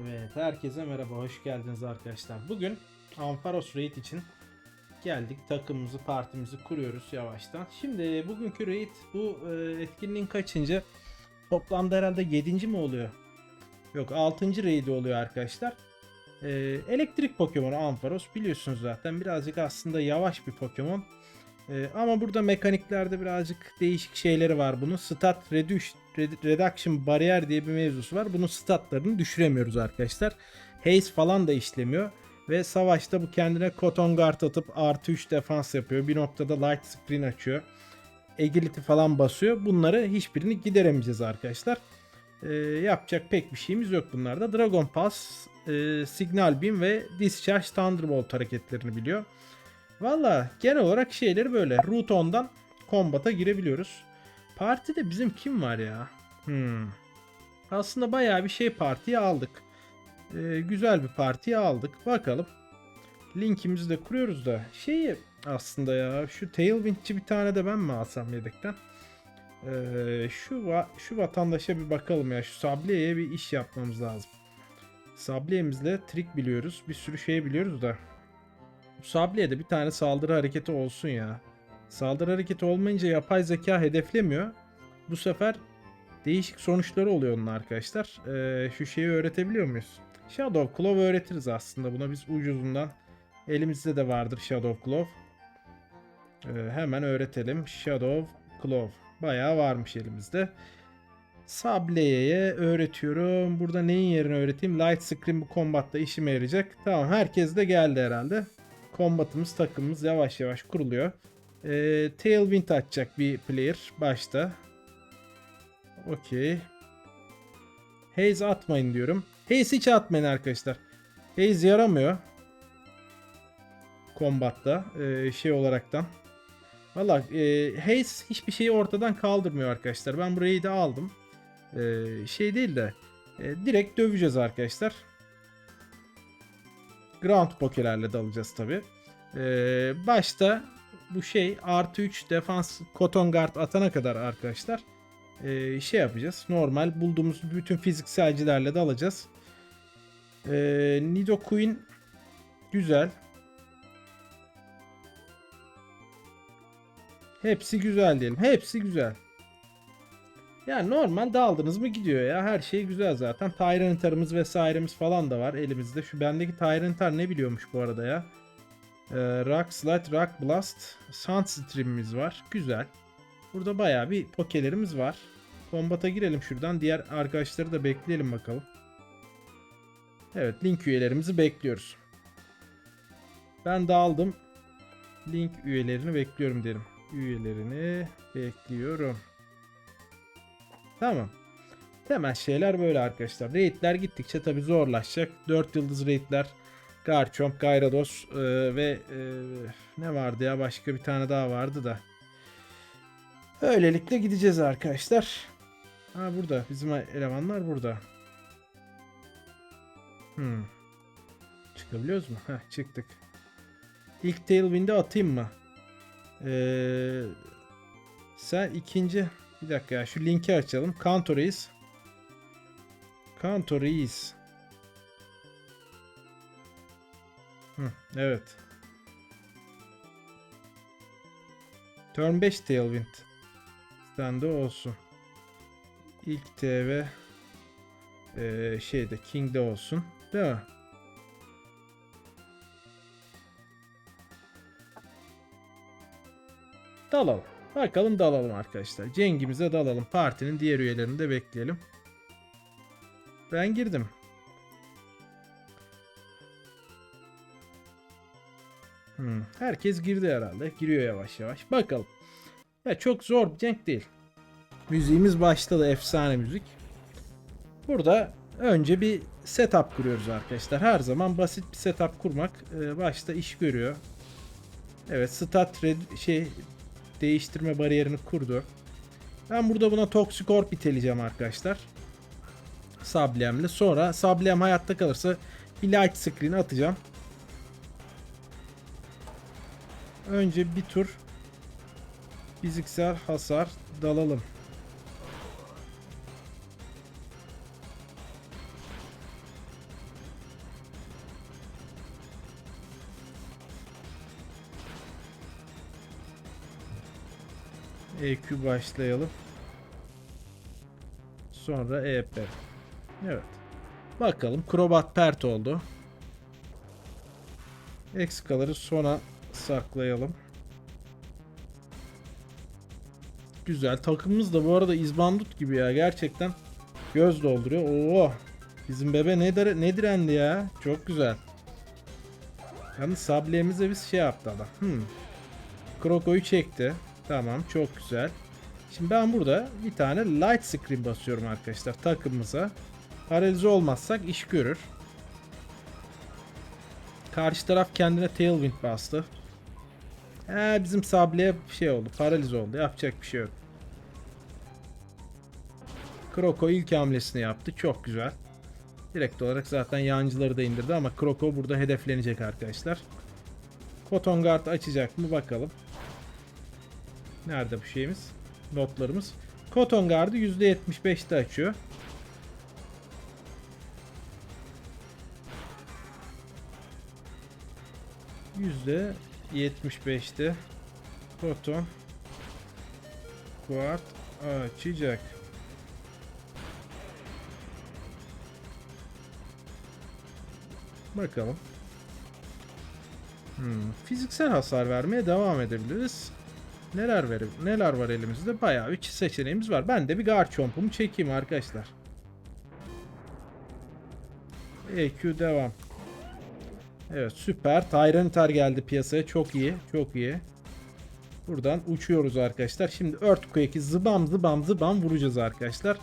Evet, herkese merhaba, hoş geldiniz arkadaşlar. Bugün Ampharos Raid için geldik. Takımımızı, partimizi kuruyoruz yavaştan. Şimdi bugünkü raid bu e, etkinliğin kaçıncı? Toplamda herhalde 7. mi oluyor? Yok 6. raid oluyor arkadaşlar. E, elektrik Pokemon Ampharos biliyorsunuz zaten. Birazcık aslında yavaş bir Pokemon. E, ama burada mekaniklerde birazcık değişik şeyleri var bunun. Stat reduce, red- Reduction Barrier diye bir mevzusu var. Bunun statlarını düşüremiyoruz arkadaşlar. Haze falan da işlemiyor. Ve savaşta bu kendine Cotton Guard atıp artı 3 defans yapıyor. Bir noktada Light Screen açıyor. Agility falan basıyor. Bunları hiçbirini gideremeyeceğiz arkadaşlar. E, yapacak pek bir şeyimiz yok bunlarda. Dragon Pass, e, Signal Beam ve Discharge Thunderbolt hareketlerini biliyor. Valla genel olarak şeyleri böyle. Root 10'dan kombata girebiliyoruz. Partide bizim kim var ya? Hmm. Aslında bayağı bir şey partiye aldık. Ee, güzel bir partiye aldık. Bakalım. Linkimizi de kuruyoruz da. Şeyi aslında ya şu Tailwind'ci bir tane de ben mi alsam yedekten? Ee, şu va- şu vatandaşa bir bakalım ya. Şu Sabliye'ye bir iş yapmamız lazım. Sabliye'mizle trik biliyoruz. Bir sürü şey biliyoruz da. Sabliye'de bir tane saldırı hareketi olsun ya. Saldırı hareketi olmayınca yapay zeka hedeflemiyor. Bu sefer değişik sonuçları oluyor onun arkadaşlar. Ee, şu şeyi öğretebiliyor muyuz? Shadow Claw öğretiriz aslında. Buna biz ucuzundan elimizde de vardır Shadow Claw. Ee, hemen öğretelim. Shadow Claw. Bayağı varmış elimizde. Sableye'ye öğretiyorum. Burada neyin yerine öğreteyim? Light Screen bu kombatta işime yarayacak. Tamam herkes de geldi herhalde. Kombatımız takımımız yavaş yavaş kuruluyor. Ee, Tailwind atacak bir player başta. Okey. Haze atmayın diyorum. Haze hiç atmayın arkadaşlar. Haze yaramıyor. Kombatta ee, şey olaraktan. Valla e, Haze hiçbir şeyi ortadan kaldırmıyor arkadaşlar. Ben burayı da aldım. Ee, şey değil de e, direkt döveceğiz arkadaşlar. Ground pokelerle dalacağız tabi. Ee, başta bu şey artı 3 defans Cotton Guard atana kadar arkadaşlar ee, şey yapacağız. Normal bulduğumuz bütün fizikselcilerle de alacağız. Ee, Nidoqueen güzel. Hepsi güzel diyelim. Hepsi güzel. Yani normal daldınız mı gidiyor ya. Her şey güzel zaten. Tyranitar'ımız vesairemiz falan da var elimizde. Şu bendeki Tyranitar ne biliyormuş bu arada ya. Ee, Rock Slide, Rock Blast, Sunstream'imiz var. Güzel. Burada bayağı bir pokelerimiz var. Kombata girelim şuradan. Diğer arkadaşları da bekleyelim bakalım. Evet link üyelerimizi bekliyoruz. Ben de aldım. Link üyelerini bekliyorum derim. Üyelerini bekliyorum. Tamam. Temel şeyler böyle arkadaşlar. Raidler gittikçe tabi zorlaşacak. 4 yıldız raidler. Garchomp, Gyarados e, ve e, ne vardı ya başka bir tane daha vardı da. Öylelikle gideceğiz arkadaşlar. Ha burada bizim elemanlar burada. Hmm. Çıkabiliyoruz mu? Heh, çıktık. İlk Tailwind'i atayım mı? Ee, sen ikinci bir dakika ya şu linki açalım. Kanto Reis. Kanto. Evet. Turn 5 Tailwind. Sende olsun. İlk TV eee şeyde King'de olsun. Değil mi? Dalalım. Bakalım dalalım arkadaşlar. Cengimize dalalım. Partinin diğer üyelerini de bekleyelim. Ben girdim. Hmm, Herkes girdi herhalde. Giriyor yavaş yavaş. Bakalım. Ya çok zor bir cenk değil. Müziğimiz başladı. Efsane müzik. Burada önce bir setup kuruyoruz arkadaşlar. Her zaman basit bir setup kurmak e, başta iş görüyor. Evet stat red- şey değiştirme bariyerini kurdu. Ben burada buna Toxic Orb iteleyeceğim arkadaşlar. Sablem'le. Sonra Sablem hayatta kalırsa bir light screen atacağım. Önce bir tur fiziksel hasar dalalım. EQ başlayalım. Sonra EP. Evet. Bakalım. Krobat pert oldu. Ekskaları sona saklayalım. Güzel. Takımımız da bu arada izbandut gibi ya. Gerçekten göz dolduruyor. Oo. Bizim bebe ne, dire- ne direndi ya. Çok güzel. Yalnız sablemize bir şey yaptı adam. Hmm. Kroko'yu çekti. Tamam çok güzel. Şimdi ben burada bir tane light screen basıyorum arkadaşlar takımımıza. Paralize olmazsak iş görür. Karşı taraf kendine tailwind bastı. He, bizim sableye şey oldu. Paralize oldu. Yapacak bir şey yok. Kroko ilk hamlesini yaptı. Çok güzel. Direkt olarak zaten yancıları da indirdi ama Kroko burada hedeflenecek arkadaşlar. Cotton Guard açacak mı bakalım. Nerede bu şeyimiz? Notlarımız. Cotton Guard'ı %75'te açıyor. Yüzde %75'te Cotton Guard açacak. Bakalım. Hmm, Fiziksel hasar vermeye devam edebiliriz. Neler verir? Neler var elimizde? Bayağı 3 seçeneğimiz var. Ben de bir Garchomp'umu çekeyim arkadaşlar. EQ devam. Evet süper. Tyranitar geldi piyasaya. Çok iyi. Çok iyi. Buradan uçuyoruz arkadaşlar. Şimdi Earthquake'i zıbam zıbam zıbam vuracağız arkadaşlar.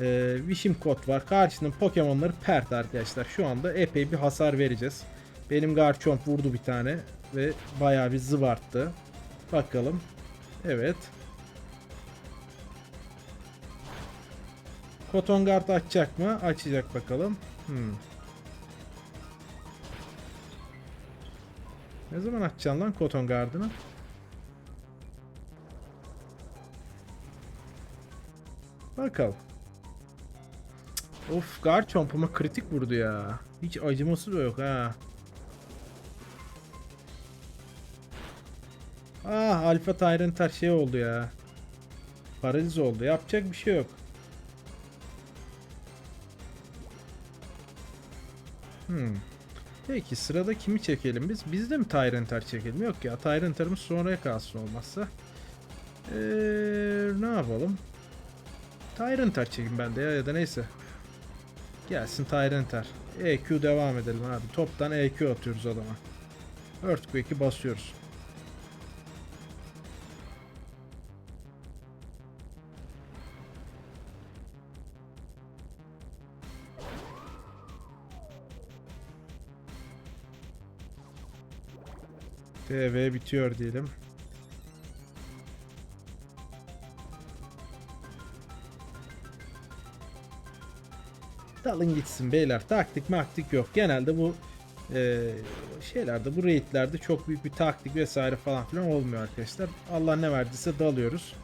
Ee, Wishing Code var. Karşının Pokemon'ları pert arkadaşlar. Şu anda epey bir hasar vereceğiz. Benim Garchomp vurdu bir tane ve bayağı bir zıvarttı. Bakalım. Evet. Cotton Guard açacak mı? Açacak bakalım. Hmm. Ne zaman açacaksın lan Cotton Guard'ını? Bakalım. Of Garchomp'uma kritik vurdu ya. Hiç acıması da yok ha. Ah Alfa Tyrant şey oldu ya. Paraliz oldu. Yapacak bir şey yok. Hmm. Peki sırada kimi çekelim biz? Biz de mi Tyrantar çekelim? Yok ya Tyrantar'ımız sonraya kalsın olmazsa. Ee, ne yapalım? Tyrantar çekeyim ben de ya, ya da neyse. Gelsin Tyrantar. EQ devam edelim abi. Toptan EQ atıyoruz adama. Earthquake'i basıyoruz. TV bitiyor diyelim. Dalın gitsin beyler. Taktik maktik yok. Genelde bu e, şeylerde bu raidlerde çok büyük bir taktik vesaire falan filan olmuyor arkadaşlar. Allah ne verdiyse dalıyoruz.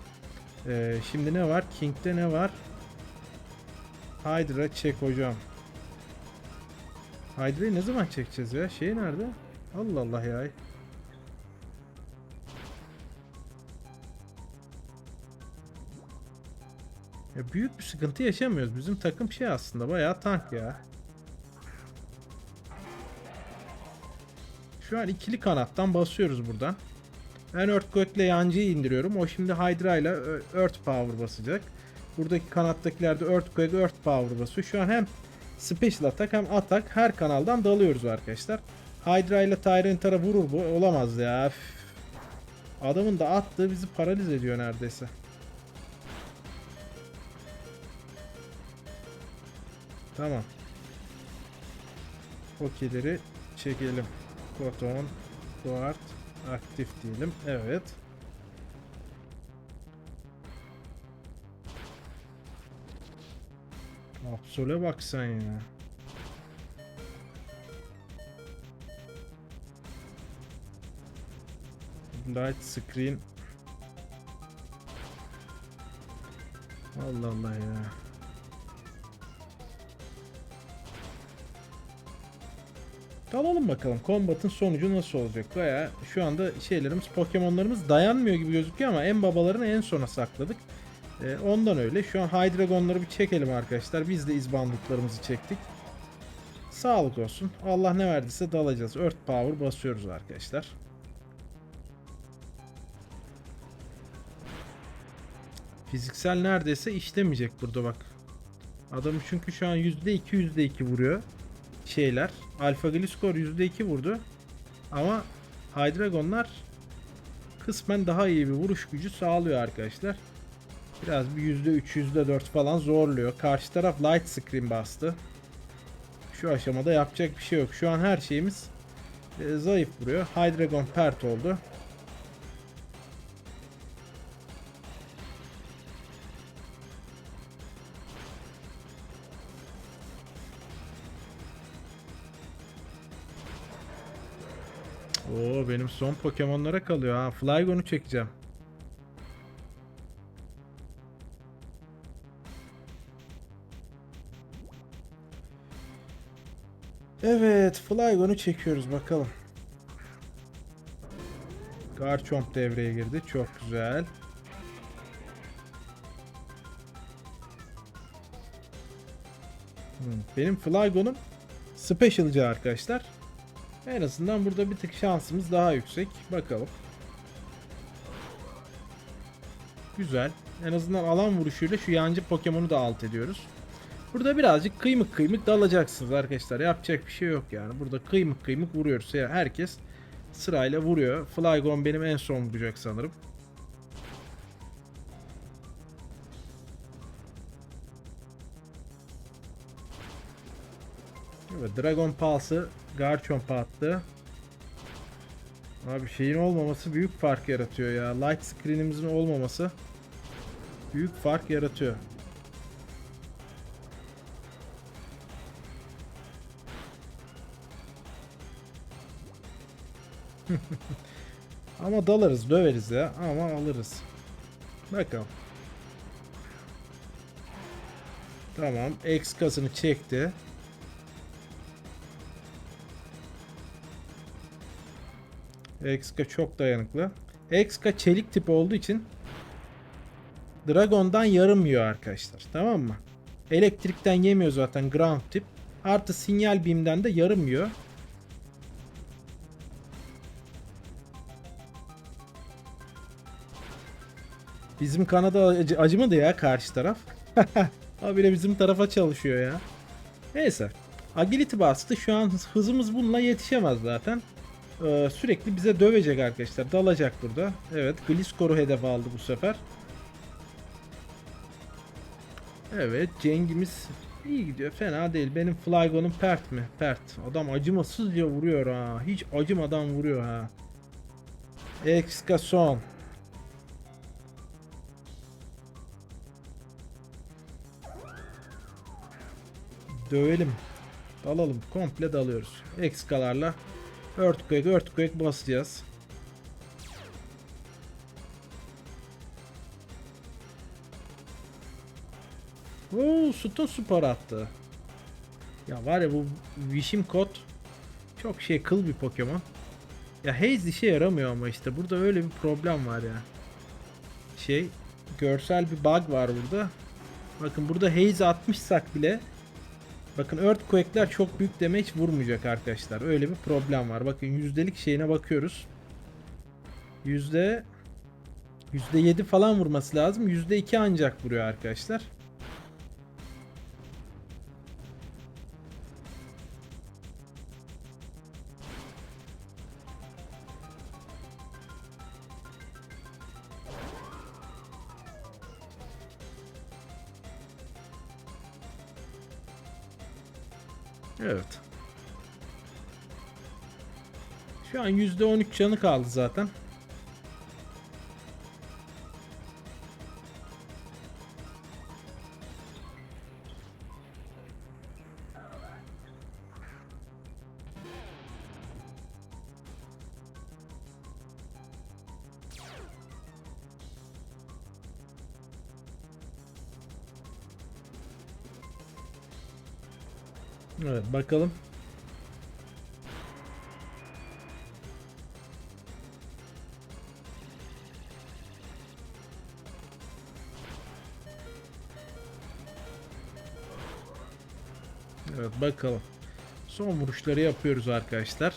E, şimdi ne var? King'de ne var? Hydra çek hocam. Hydra'yı ne zaman çekeceğiz ya? Şey nerede? Allah Allah ya. Ya büyük bir sıkıntı yaşamıyoruz. Bizim takım şey aslında bayağı tank ya. Şu an ikili kanattan basıyoruz buradan. Ben Earthquake ile yancıyı indiriyorum. O şimdi Hydra ile Ö- Earth Power basacak. Buradaki kanattakiler Earthquake, Earth Power basıyor. Şu an hem Special Attack hem Attack her kanaldan dalıyoruz arkadaşlar. Hydra ile Tyranitar'a vurur bu. Olamaz ya. Adamın da attığı bizi paraliz ediyor neredeyse. Tamam. Okeyleri çekelim. Koton, Guard, aktif diyelim. Evet. Absol'e bak sen ya. Light screen. Allah Allah ya. Dalalım bakalım kombatın sonucu nasıl olacak. Baya şu anda şeylerimiz Pokemon'larımız dayanmıyor gibi gözüküyor ama en babalarını en sona sakladık. Ee, ondan öyle. Şu an Hydreigon'ları bir çekelim arkadaşlar. Biz de izbandutlarımızı çektik. Sağlık olsun. Allah ne verdiyse dalacağız. Earth Power basıyoruz arkadaşlar. Fiziksel neredeyse işlemeyecek burada bak. Adam çünkü şu an %2 %2 vuruyor. Şeyler. Alpha Gliscor %2 vurdu. Ama Hydreigon'lar kısmen daha iyi bir vuruş gücü sağlıyor arkadaşlar. Biraz bir %3 %4 falan zorluyor. Karşı taraf Light Screen bastı. Şu aşamada yapacak bir şey yok. Şu an her şeyimiz e, zayıf vuruyor. Hydreigon pert oldu. Son Pokemon'lara kalıyor ha. Flygon'u çekeceğim. Evet, Flygon'u çekiyoruz bakalım. Garchomp devreye girdi. Çok güzel. Hmm, Benim Flygon'um Special'cı arkadaşlar. En azından burada bir tık şansımız daha yüksek. Bakalım. Güzel. En azından alan vuruşuyla şu yancı Pokemon'u da alt ediyoruz. Burada birazcık kıymık kıymık dalacaksınız arkadaşlar. Yapacak bir şey yok yani. Burada kıymık kıymık vuruyoruz. Yani herkes sırayla vuruyor. Flygon benim en son vuracak sanırım. Evet, Dragon Pulse'ı Garchomp'a attı. Abi şeyin olmaması büyük fark yaratıyor ya. Light screen'imizin olmaması büyük fark yaratıyor. ama dalarız, döveriz ya. Ama alırız. Bakalım. Tamam. X kasını çekti. Exka çok dayanıklı. Exka çelik tip olduğu için Dragon'dan yarım arkadaşlar. Tamam mı? Elektrikten yemiyor zaten ground tip. Artı sinyal beam'den de yarım yiyor. Bizim Kanada acı, acımadı ya karşı taraf. Habire bizim tarafa çalışıyor ya. Neyse. Agility bastı. Şu an hızımız bununla yetişemez zaten. Ee, sürekli bize dövecek arkadaşlar. Dalacak burada. Evet. Gliscor'u hedef aldı bu sefer. Evet. Cengimiz iyi gidiyor. Fena değil. Benim Flygon'um pert mi? Pert. Adam acımasızca vuruyor ha. Hiç acımadan vuruyor ha. Excason. Dövelim. Dalalım. Komple dalıyoruz. Exkalarla Earthquake, Earthquake basacağız. Oo, Sütun spor attı. Ya var ya bu Wishim Kot çok şey kıl bir Pokemon. Ya Haze işe yaramıyor ama işte burada öyle bir problem var ya. Şey görsel bir bug var burada. Bakın burada Haze atmışsak bile Bakın Earthquake'ler çok büyük damage vurmayacak arkadaşlar. Öyle bir problem var. Bakın yüzdelik şeyine bakıyoruz. Yüzde 7 falan vurması lazım. %2 ancak vuruyor arkadaşlar. Evet. Şu an %13 canı kaldı zaten. Evet bakalım. Evet bakalım. Son vuruşları yapıyoruz arkadaşlar.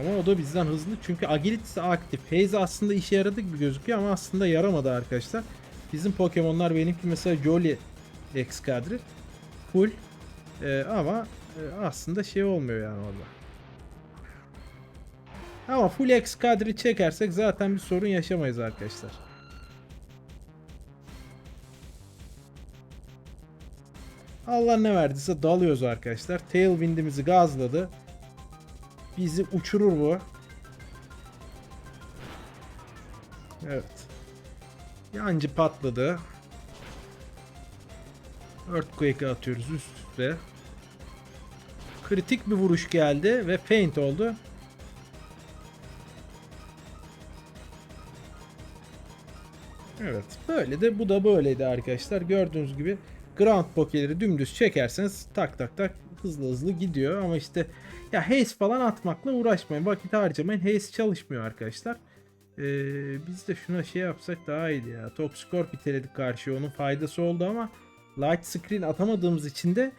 Ama o da bizden hızlı çünkü agilitesi aktif. Haze aslında işe yaradı gibi gözüküyor ama aslında yaramadı arkadaşlar. Bizim Pokemon'lar benimki mesela Jolly Excadrill full Ee, ama e, aslında şey olmuyor yani orada. Ama full Excadrill çekersek zaten bir sorun yaşamayız arkadaşlar. Allah ne verdiyse dalıyoruz arkadaşlar. Tailwind'imizi gazladı. Bizi uçurur bu. Evet. Yancı patladı. Earthquake'e atıyoruz üst üste. Kritik bir vuruş geldi ve faint oldu. Evet. Böyle de bu da böyleydi arkadaşlar. Gördüğünüz gibi Ground Poke'leri dümdüz çekerseniz tak tak tak hızlı hızlı gidiyor ama işte ya haze falan atmakla uğraşmayın. Vakit harcamayın. Haze çalışmıyor arkadaşlar. Ee, biz de şuna şey yapsak daha iyiydi ya. Top biteledik karşı. Onun faydası oldu ama light screen atamadığımız için de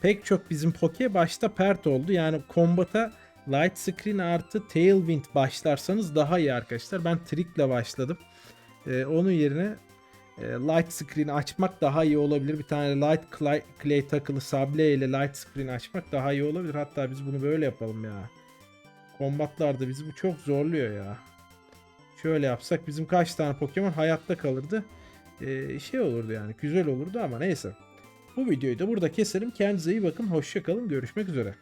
pek çok bizim poke başta pert oldu. Yani kombata light screen artı tailwind başlarsanız daha iyi arkadaşlar. Ben trickle başladım. Ee, onun yerine e, light screen açmak daha iyi olabilir. Bir tane light clay, clay takılı sable ile light screen açmak daha iyi olabilir. Hatta biz bunu böyle yapalım ya. Kombatlarda bizi bu çok zorluyor ya. Şöyle yapsak bizim kaç tane Pokemon hayatta kalırdı. Ee, şey olurdu yani güzel olurdu ama neyse. Bu videoyu da burada keselim. Kendinize iyi bakın. Hoşçakalın. Görüşmek üzere.